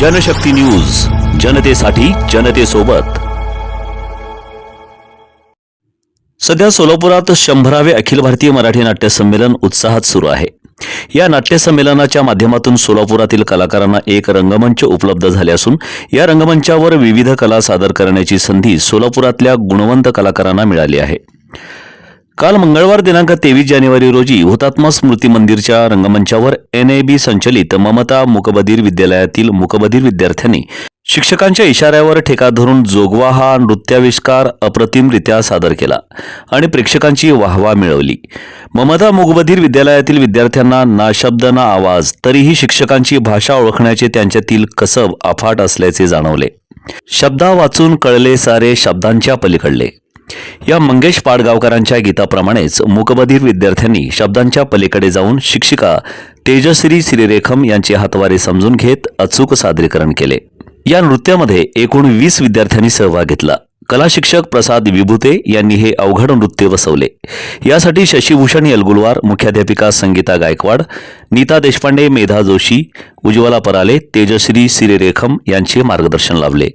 Janshakti news जनतेसाठी जनतेसोबत. सध्या सोलापुरात शंभरावे अखिल भारतीय मराठी नाट्य संमेलन उत्साहात सुरू आहे. या नाट्य संमेलनाच्या माध्यमातून सोलापुरातील कलाकारांना एक रंगमंच उपलब्ध झाले असून या रंगमंचावर विविध कला सादर करण्याची संधी सोलापुरातल्या गुणवंत कलाकारांना मिळाली आहे. काल मंगळवार दिनांक तेवीस जानेवारी रोजी हुतात्मा स्मृती मंदिरच्या रंगमंचावर एन ए बी संचलित ममता मुकबधीर विद्यालयातील मुकबधीर विद्यार्थ्यांनी शिक्षकांच्या इशाऱ्यावर ठेका धरून जोगवा हा नृत्याविष्कार अप्रतिमरित्या सादर केला आणि प्रेक्षकांची वाहवा मिळवली. ममता मुकबधीर विद्यालयातील विद्यार्थ्यांना ना शब्द ना आवाज तरीही शिक्षकांची भाषा ओळखण्याचे त्यांच्यातील कसब अफाट असल्याचे जाणवले. शब्दा वाचून कळले सारे शब्दांच्या पलीकडले. या मंगेश पाडगावकरांच्या गीताप्रमाणेच मुकबधीर विद्यार्थ्यांनी शब्दांच्या पलीकडे जाऊन शिक्षिका तेजश्री श्रीरेखम यांची हातवारे समजून घेत अचूक सादरीकरण केले. या नृत्यामध्ये एकूण वीस विद्यार्थ्यांनी सहभाग घेतला. कला शिक्षक प्रसाद विभूते यांनी हे अवघड नृत्य बसवले यासाठी शशीभूषण यलगुलवार मुख्याध्यापिका संगीता गायकवाड नीता देशपांडे मेधा जोशी उज्ज्वला पराले तेजश्री सिरेरेखम यांचे मार्गदर्शन लाभले.